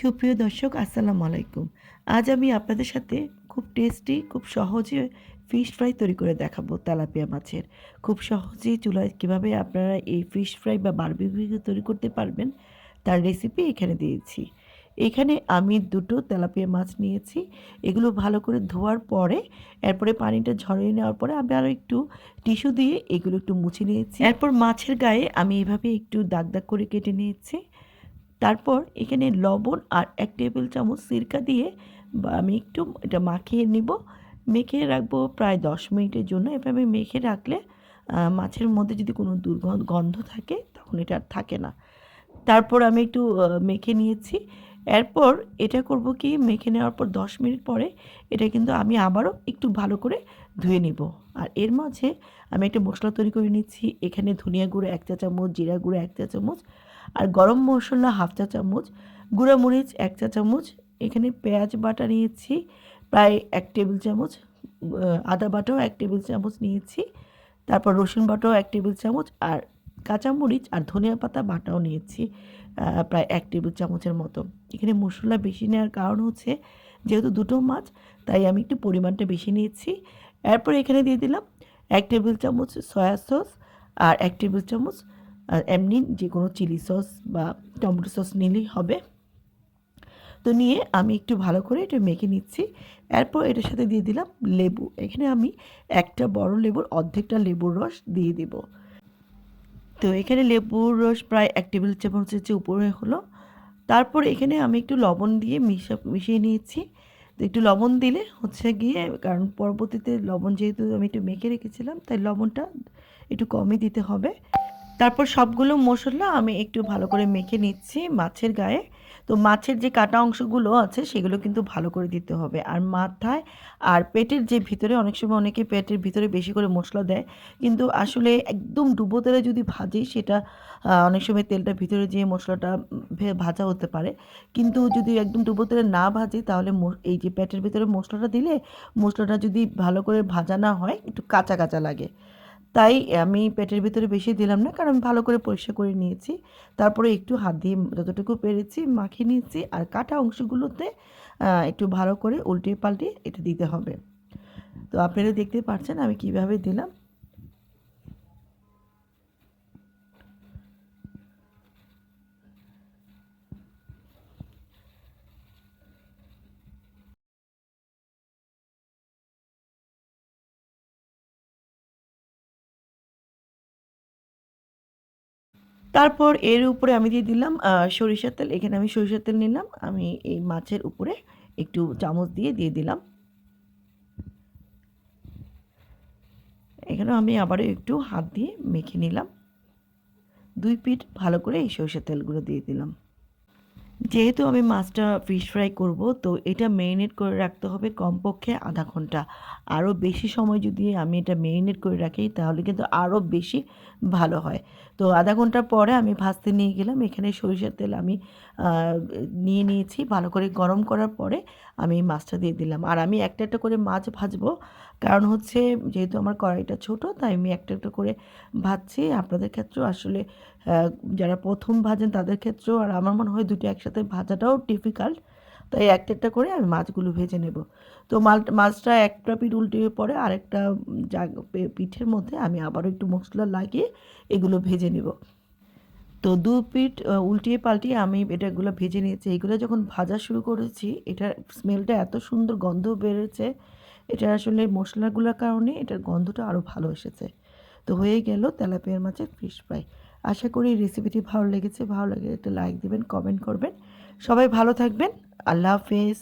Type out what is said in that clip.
সুপ্রিয় দর্শক, আসসালামু আলাইকুম। আজ আমি আপনাদের সাথে খুব টেস্টি খুব সহজে ফিশ ফ্রাই তৈরি করে দেখাবো তেলাপিয়া মাছের। খুব সহজেই চুলায় কীভাবে আপনারা এই ফিশ ফ্রাই বা বারবিকিউ তৈরি করতে পারবেন, তার রেসিপি এখানে দিয়েছি। এখানে আমি দুটো তেলাপিয়া মাছ নিয়েছি, এগুলো ভালো করে ধোয়ার পরে, এরপরে পানিটা ঝরিয়ে নেওয়ার পরে আমি আরও একটু টিস্যু দিয়ে এগুলো একটু মুছে নিয়েছি। এরপর মাছের গায়ে আমি এভাবে একটু দাগ দাগ করে কেটে নিয়েছি। তারপর এখানে লবণ আর এক টেবিল চামচ সিরকা দিয়ে আমি একটু এটা মাখিয়ে নিব। মেখে রাখব প্রায় দশ মিনিটের জন্য। এভাবে মেখে রাখলে মাছের মধ্যে যদি কোনো দুর্গন্ধ গন্ধ থাকে, তখন এটা আর থাকে না। তারপর আমি একটু মেখে নিয়েছি। এরপর এটা করব কি, মেখে নেওয়ার পর দশ মিনিট পরে এটা কিন্তু আমি আবারও একটু ভালো করে ধুয়ে নিব। আর এর মাঝে আমি একটা মশলা তৈরি করে নিচ্ছি, এখানে ধনিয়া গুঁড়ো এক চা চামচ, জিরা গুঁড়ো এক চা চামচ, আর গরম মশলা হাফ চা চামচ, গুঁড়া মরিচ এক চা চামচ, এখানে পেঁয়াজ বাটা নিয়েছি, প্রায় এক টেবিল চামচ, আদা বাটাও এক টেবিল চামচ নিয়েছি, তারপর রসুন বাটাও এক টেবিল চামচ, আর কাঁচামরিচ আর ধনিয়া পাতা বাটাও নিয়েছি প্রায় এক টেবিল চামচের মতো। এখানে মশলা বেশি নেওয়ার কারণ হচ্ছে, যেহেতু দুটো মাছ, তাই আমি একটু পরিমাণটা বেশি নিয়েছি। এরপর এখানে দিয়ে দিলাম এক টেবিল চামচ সয়া সস আর এক টেবিল চামচ এমনি যে কোনো চিলি সস বা টমেটো সস নিলেই হবে। তো নিয়ে আমি একটু ভালো করে এটা মেখে নিচ্ছি। এরপর এটার সাথে দিয়ে দিলাম লেবু। এখানে আমি একটা বড় লেবুর অর্ধেকটা লেবুর রস দিয়ে দিব। তো এখানে লেবুর রস প্রায় এক টেবিল চামচের চেয়ে উপরে হলো। তারপর এখানে আমি একটু লবণ দিয়ে মিশা, মিশিয়ে নিয়েছি। তো একটু লবণ দিলে হচ্ছে গিয়ে, কারণ পরবর্তীতে লবণ যেহেতু আমি একটু মেখে রেখেছিলাম, তাই লবণটা একটু কমই দিতে হবে। তারপর সবগুলো মশলা আমি একটু ভালো করে মেখে নিচ্ছি মাছের গায়ে। তো মাছের যে কাটা অংশগুলো আছে, সেগুলো কিন্তু ভালো করে দিতে হবে। আর মাথায় আর পেটের যে ভিতরে, অনেক সময় অনেকে পেটের ভিতরে বেশি করে মশলা দেয়। কিন্তু আসলে একদম ডুবো তেলে যদি ভাজি, সেটা অনেক সময় তেলটা ভিতরে যে মশলাটা ভাজা হতে পারে। কিন্তু যদি একদম ডুবো তেলে না ভাজি, তাহলে এই যে পেটের ভিতরে মশলাটা দিলে, মশলাটা যদি ভালো করে ভাজা না হয়, একটু কাঁচা কাঁচা লাগে। তাই আমি পেটের ভিতরে বেশি দিলাম না, কারণ আমি ভালো করে পরিষ্কার করে নিয়েছি। তারপরে একটু হাত দিয়ে যতটুকু পেরেছি মাখিয়ে নিয়েছি, আর কাটা অংশগুলোতে একটু ভালো করে উল্টে পাল্টে এটা দিতে হবে। তো আপনারা দেখতে পাচ্ছেন আমি কীভাবে দিলাম। তারপর এর উপরে আমি দিয়ে দিলাম সরিষার তেল। এখানে আমি সরিষার তেল নিলাম। আমি এই মাছের উপরে একটু চামচ দিয়ে দিয়ে দিলাম। এখানে আমি আবারও একটু হাত দিয়ে মেখে নিলাম। দুই পিঠ ভালো করে এই সরিষার তেলগুলো দিয়ে দিলাম। যেহেতু আমি মাছটা ফিশ ফ্রাই করব, তো এটা মেরিনেট করে রাখতে হবে কমপক্ষে আধা ঘণ্টা। আরও বেশি সময় যদি আমি এটা মেরিনেট করে রাখি, তাহলে কিন্তু আরও বেশি ভালো হয়। তো আধা ঘণ্টা পরে আমি ভাজতে নিয়ে গেলাম, এখানে সরিষার তেল আমি নিয়ে নিয়েছি। ভালো করে গরম করার পরে আমি মাছটা দিয়ে দিলাম। আর আমি একটা একটা করে মাছ ভাজবো। কারণ হচ্ছে যেহেতু আমার কড়াইটা ছোট, তাই আমি একটা একটা করে ভাজছি। আপনাদের ক্ষেত্রেও আসলে যারা প্রথম ভাজেন তাদের ক্ষেত্রেও, আর আমার মনে হয় দুটো একসাথে ভাজাটাও ডিফিকাল্ট তাই একটা একটা করে আমি মাছগুলো ভেজে নেব। তো মাছটা একটা পিঠ উল্টে পরে আরেকটা পিঠের মধ্যে আমি আবারও একটু মশলা লাগিয়ে এগুলো ভেজে নেব। তো দু পিঠ উল্টিয়ে পাল্টিয়ে আমি এটাগুলো ভেজে নিয়েছি। এগুলো যখন ভাজা শুরু করেছি, এটার স্মেলটা এত সুন্দর গন্ধ বেরোচ্ছে এটা আসলে মশলাগুলোর কারণে এটার গন্ধটা আরও ভালো এসেছে। তো হয়ে গেল তেলাপিয়ার মাছের ফিশ ফ্রাই। আশা করি রেসিপিটি ভালো লেগেছে, ভালো লাগে একটা লাইক দেবেন, কমেন্ট করবেন। সবাই ভালো থাকবেন, আল্লাহ হাফেজ।